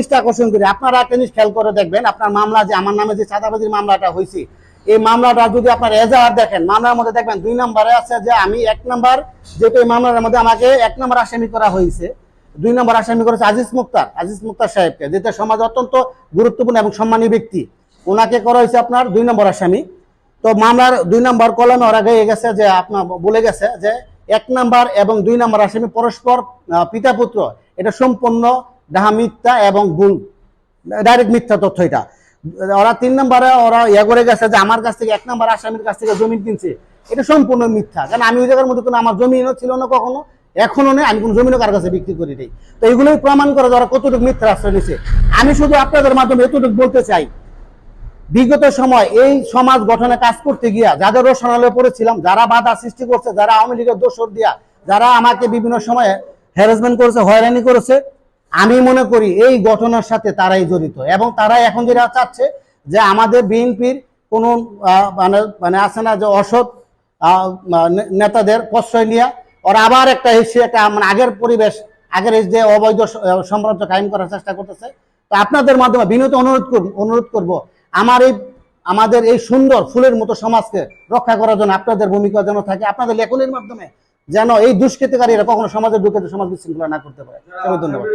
দৃষ্টি আকর্ষণ করি আপনারা একটা জিনিস খেয়াল করে দেখবেন, আপনার মামলা যে, আমার নামে যে চাঁদাবাজির মামলাটা হয়েছে এই মামলাটা যদি আপনার এজাহার দেখেন, মামলার মধ্যে দেখবেন দুই নম্বরে আছে যে, আমি এক নম্বর যেহেতু এই মামলার মধ্যে আমাকে এক নম্বর আসামি করা হয়েছে দুই নম্বর আসামি করেছে আজিজ মুক্তার আজিজ মুক্তার সাহেবকে যেটা সমাজে অত্যন্ত গুরুত্বপূর্ণ এবং সম্মানী ব্যক্তি। ওনাকে করা হয়েছে আপনার দুই নম্বর আসামি। তো মামলার দুই নম্বর কলমে ওরা গিয়ে গেছে যে, আপনার বলে গেছে যে, এক নাম্বার এবং দুই নাম্বার আসামি পরস্পর পিতা পুত্র এটা সম্পূর্ণ ডাহা মিথ্যা এবং ভুল। ডাইরেক্ট মিথ্যা তথ্য এটা। ওরা তিন নম্বরে, ওরা ইয়ে করে গেছে যে আমার কাছ থেকে, এক নম্বর আসামির কাছ থেকে জমি কিনছে। এটা সম্পূর্ণ মিথ্যা। কারণ আমি ওই জায়গার মধ্যে কোনো আমার জমিও ছিল না কখনো এখনও নেই, আমি কোনো জমিনও কার কাছে বিক্রি করি নাই। তো এগুলোই প্রমাণ করে যারা কতটুকু মিথ্যা আশ্রয় নিছে আমি শুধু আপনাদের মাধ্যমে এতটুকু বলতে চাই, বিগত সময় এই সমাজ গঠনে কাজ করতে গিয়া যাদের রোশনালে পড়েছিলাম, যারা বাধা সৃষ্টি করছে, যারা আওয়ামী লীগের দোষর দিয়া, যারা আমাকে বিভিন্ন সময়ে হ্যারাসমেন্ট করেছে, হয়রানি করেছে আমি মনে করি এই ঘটনার সাথে তারাই জড়িত এবং তারাই এখন যেটা চাচ্ছে যে আমাদের বিএনপির কোন মানে মানে আছে না যে অসৎ নেতাদের প্রশ্রয় নিয়ে ওরা আবার একটা এসে একটা মানে আগের পরিবেশ, আগের যে অবৈধ সাম্রাজ্য কায়েম করার চেষ্টা করতেছে। তো আপনাদের মাধ্যমে বিনীত অনুরোধ করব অনুরোধ করব, আমার এই, আমাদের এই সুন্দর ফুলের মতো সমাজকে রক্ষা করার জন্য আপনাদের ভূমিকা যেন থাকে। আপনাদের লেখনের মাধ্যমে যেন এই দুষ্কৃতিকারীরা কখনো সমাজের ঢুকে সমাজ বিশৃঙ্খলা না করতে পারে। ধন্যবাদ।